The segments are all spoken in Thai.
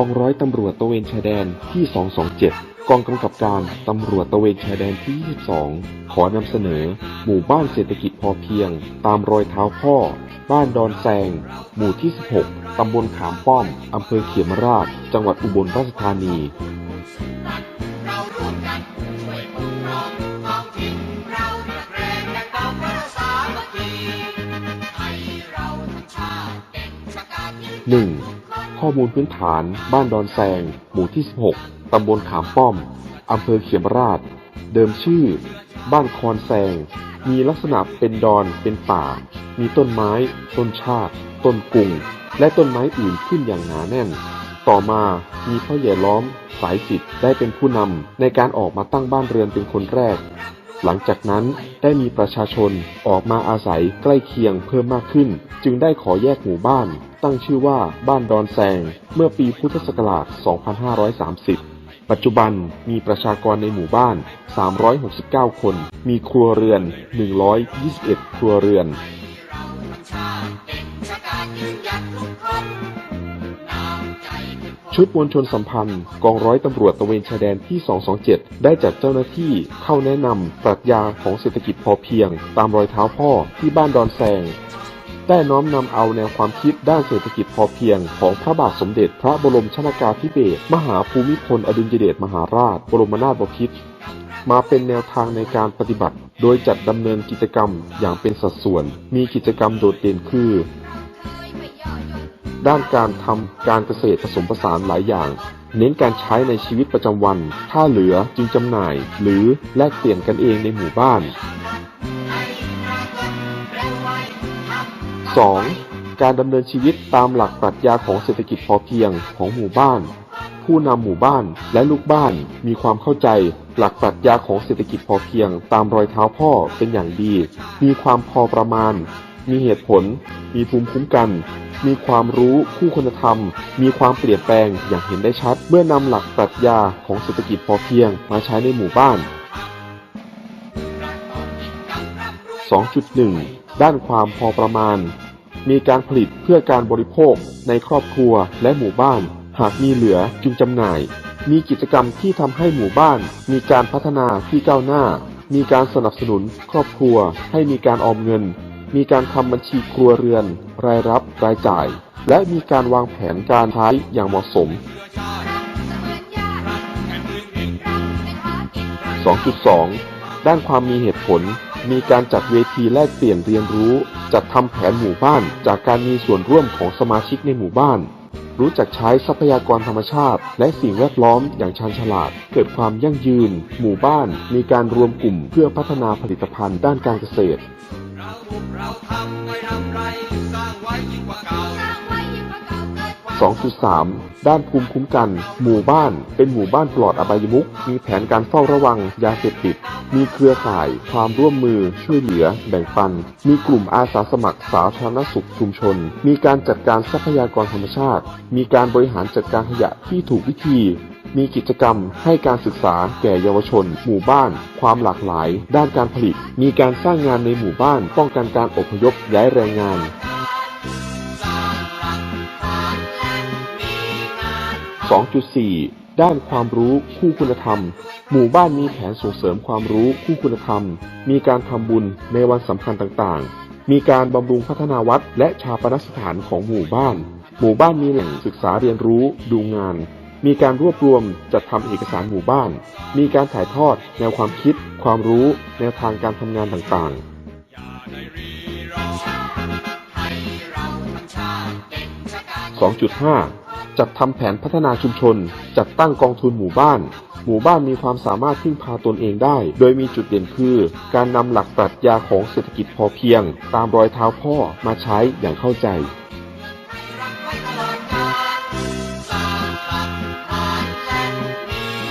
องร้อยตำรวจตระเวนชายแดนที่ 227 กองกำกับการตำรวจตระเวนชายแดนที่ 22 ขอนำเสนอ หมู่บ้านเศรษฐกิจพอเพียง ตามรอยเท้าพ่อ บ้านดอนแซง หมู่ที่ 16 ตำบลขามป้อม อำเภอเขียมราช จังหวัดอุบลราชธานีหนชะกาจยิ่ง ข้อมูลพื้นฐาน บ้านดอนแซง หมู่ที่ 16 ตำบลขามป้อม อำเภอเขียมราช เดิมชื่อ บ้านคอนแซง มีลักษณะเป็นดอน เป็นป่า มีต้นไม้ ต้นชาติ ต้นกุง และต้นไม้อื่นขึ้นอย่างหนาแน่น ต่อมามีพ่อใหญ่ล้อม สายสิทธิ์ได้เป็นผู้นำในการออกมาตั้งบ้านเรือนเป็นคนแรก หลังจากนั้นได้มีประชาชนออกมาอาศัยใกล้เคียงเพิ่มมากขึ้น จึงได้ขอแยกหมู่บ้าน ตั้งชื่อว่าบ้านดอนแซง เมื่อปีพุทธศักราช 2530 ปัจจุบันมีประชากรในหมู่บ้าน 369 คน มีครัวเรือน 121 ครัวเรือน ชุดมวลชนสัมพันธ์ กองร้อยตำรวจตระเวนชายแดนที่ 227 ได้จัดเจ้าหน้าที่เข้าแนะนำปรัชญาของเศรษฐกิจพอเพียง ตามรอยเท้าพ่อที่บ้านดอนแซงได้น้อมนำเอาแนวความคิดด้านเศรษฐกิจพอเพียงของพระบาทสมเด็จพระบรมชนากาธิเบศรมหาภูมิพลอดุลยเดชมหาราช บรมนาถบพิตรมาเป็นแนวทางในการปฏิบัติ โดยจัดดำเนินกิจกรรมอย่างเป็นสัดส่วน มีกิจกรรมโดดเด่นคือ ด้านการทำการเกษตรผสมผสานหลายอย่าง เน้นการใช้ในชีวิตประจำวัน ถ้าเหลือจึงจำหน่าย หรือแลกเปลี่ยนกันเองในหมู่บ้าน 2. การดำเนินชีวิตตามหลักปรัชญาของเศรษฐกิจพอเพียงของหมู่บ้าน ผู้นำหมู่บ้านและลูกบ้านมีความเข้าใจหลักปรัชญาของเศรษฐกิจพอเพียง ตามรอยเท้าพ่อเป็นอย่างดี มีความพอประมาณ มีเหตุผล มีภูมิคุ้มกัน มีความรู้คู่คุณธรรม มีความเปลี่ยนแปลงอย่างเห็นได้ชัด เมื่อนำหลักปรัชญาของเศรษฐกิจพอเพียงมาใช้ในหมู่บ้าน 2.1 ด้านความพอประมาณ มีการผลิตเพื่อการบริโภคในครอบครัวและหมู่บ้าน หากมีเหลือจึงจำหน่าย มีกิจกรรมที่ทำให้หมู่บ้าน มีการพัฒนาที่ก้าวหน้า มีการสนับสนุนครอบครัวให้มีการออมเงิน มีการทำบัญชีครัวเรือน รายรับรายจ่าย และมีการวางแผนการใช้อย่างเหมาะสม 2.2 ด้านความมีเหตุผล มีการจัดเวทีแลกเปลี่ยนเรียนรู้ จัดทำแผนหมู่บ้านจากการมีส่วนร่วมของสมาชิกในหมู่บ้านรู้จักใช้ทรัพยากรธรรมชาติ และสิ่งแวดล้อมอย่างชาญฉลาด เกิดความยั่งยืน หมู่บ้าน มีการรวมกลุ่มเพื่อพัฒนาผลิตภัณฑ์ด้านการเกษตร เราเราทำไม่ทำไร สร้างไว้ยิ่งกว่าเก่า 2.3 ด้านภูมิคุ้มกัน หมู่บ้าน เป็นหมู่บ้านปลอดอบายมุขมีแผนการเฝ้าระวัง ยาเสพติด มีเครือข่าย ความร่วมมือ ช่วยเหลือ แบ่งปัน มีกลุ่มอาสาสมัครสาธารณสุขชุมชน มีการจัดการทรัพยากรธรรมชาติ มีการบริหารจัดการขยะที่ถูกวิธี มีกิจกรรมให้การศึกษาแก่เยาวชน หมู่บ้าน ความหลากหลาย ด้านการผลิต มีการสร้างงานในหมู่บ้าน ป้องกันการอพยพย้ายแรงงาน2.4 ด้านความรู้คู่คุณธรรม หมู่บ้านมีแผนส่งเสริมความรู้คู่คุณธรรม มีการทำบุญในวันสำคัญต่างๆ มีการบำรุงพัฒนาวัดและชาปนสถานของหมู่บ้าน หมู่บ้านมีแหล่งศึกษาเรียนรู้ดูงาน มีการรวบรวมจัดทำเอกสารหมู่บ้าน มีการถ่ายทอด แนวความคิด ความรู้ แนวทางการทำงานต่างๆ 2.5 จัดทำแผนพัฒนาชุมชน จัดตั้งกองทุนหมู่บ้าน หมู่บ้านมีความสามารถพึ่งพาตนเองได้ โดยมีจุดเด่นคือ การนำหลักปรัชญาของเศรษฐกิจพอเพียง ตามรอยเท้าพ่อมาใช้อย่างเข้าใจ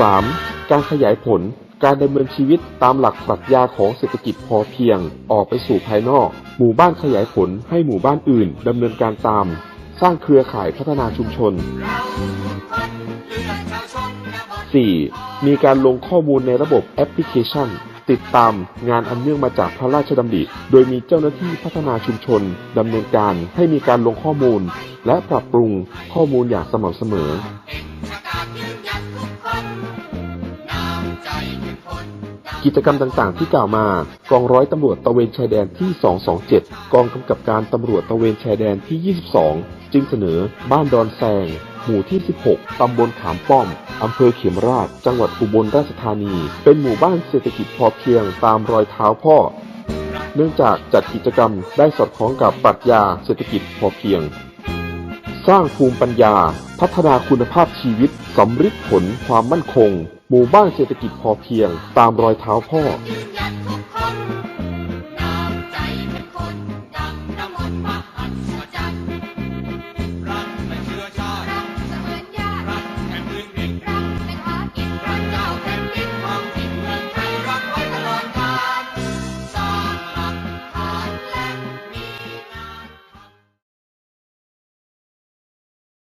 3. การขยายผล การดำเนินชีวิตตามหลักปรัชญาของเศรษฐกิจพอเพียง ออกไปสู่ภายนอก หมู่บ้านขยายผลให้หมู่บ้านอื่นดำเนินการตาม สร้างเครือข่ายพัฒนาชุมชน 4. มีการลงข้อมูลในระบบแอปพลิเคชัน ติดตามงานอันเนื่องมาจากพระราชดำริ โดยมีเจ้าหน้าที่พัฒนาชุมชนดำเนินการให้มีการลงข้อมูล และปรับปรุงข้อมูลอย่างสม่ำเสมอ กิจกรรมต่างๆ ที่กล่าวมากองร้อยตำรวจตระเวนชายแดนที่ 227 กองกำกับการตำรวจตระเวนชายแดนที่ 22 จึงเสนอบ้านดอนแซง หมู่ที่ 16 ตำบลขามป้อม อำเภอเขมราช จังหวัดอุบลราชธานี เป็นหมู่บ้านเศรษฐกิจพอเพียงตามรอยเท้าพ่อ เนื่องจากจัดกิจกรรมได้สอดคล้องกับปรัชญาเศรษฐกิจพอเพียง สร้างภูมิปัญญา พัฒนาคุณภาพชีวิตสำฤทธิ์ผลความมั่นคง หมู่บ้านเศรษฐกิจพอเพียงตามรอยเท้าพ่อ